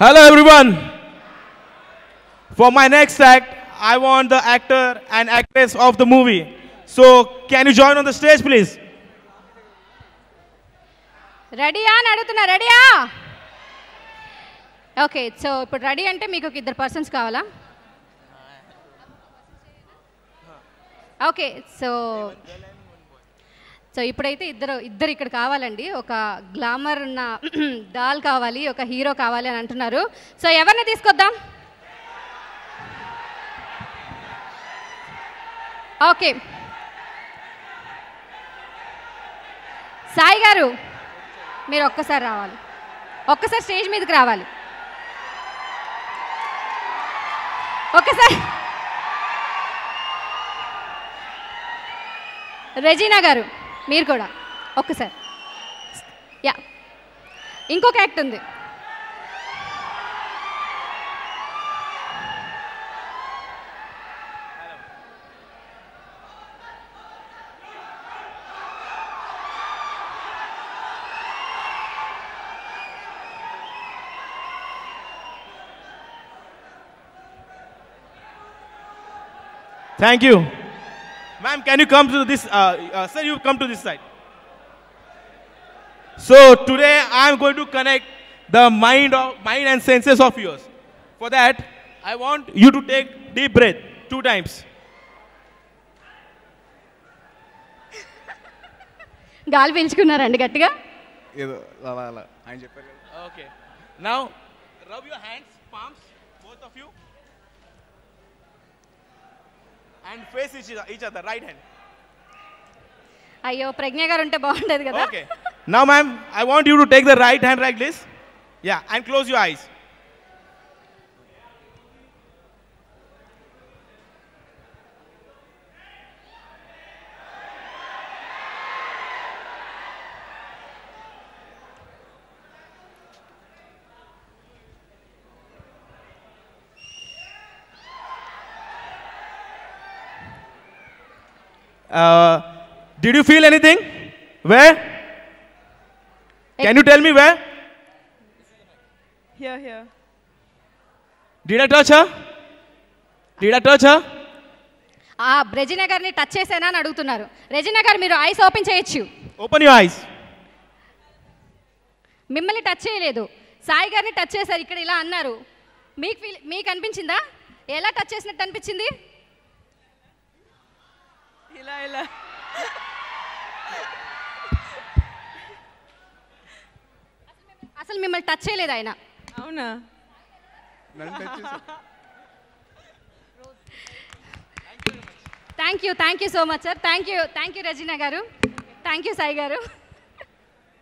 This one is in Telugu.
Hello everyone. For my next act, I want the actor and actress of the movie. So can you join on the stage please? రెడీయా అని అడుగుతున్నా రెడీయా ఓకే సో ఇప్పుడు రెడీ అంటే మీకు ఒక ఇద్దరు పర్సన్స్ కావాలా ఓకే సో సో ఇప్పుడైతే ఇద్దరు ఇద్దరు ఇక్కడ కావాలండి. ఒక గ్లామర్ ఉన్న డాల్ కావాలి ఒక హీరో కావాలి అని అంటున్నారు. సో ఎవరిని తీసుకొద్దాం? ఓకే. సాయి గారు మీరు ఒక్కసారి రావాలి. ఒక్కసారి స్టేజ్ మీదకి రావాలి. ఒక్కసారి. రెజీనా గారు. మీరు కూడా. ఒక్కసారి. యా. ఇంకొక యాక్ట్ ఉంది. Thank you. Ma'am, can you come to this, uh, uh, sir, you come to this side. So today I am going to connect the mind of mind and senses of yours. For that, I want you to take deep breath two times. గాలి పీల్చుకున్నారండి గట్టిగా ఏదో అలా అలా ఆయన చెప్పారు కదా Okay. Now, rub your hands, palms, both of and face each, each other, right hand. అయ్యో ప్రజ్ఞ గారు ఉంటే బాగుండేది కదా Okay. Now, ma'am, I want you to take the right hand like this. Yeah, and close your eyes. Uh, did you feel anything? Where? Can you tell me where? Here, here. Did I touch her? Did I touch her? ఆ రెజినా గారిని టచ్ చేశానా అని అడుగుతున్నారు రెజినా గారు మీరు ఐస్ ఓపెన్ చేయొచ్చు Open your eyes. మిమ్మల్ని టచ్ చేయలేదు సాయి గారిని టచ్ చేశారు ఇక్కడ ఇలా అన్నారు మీకు ఫీల్ మీకు అనిపించిందా ఎలా టచ్ చేసినట్టు అనిపించింది ఇలా ఇలా. అసలు మిమ్మల్ని టచ్ చేయలేదు ఆయన. అవునా. Thank you thank you so much sir thank you thank you Regina గారు. థ్యాంక్ యూ సాయి గారు.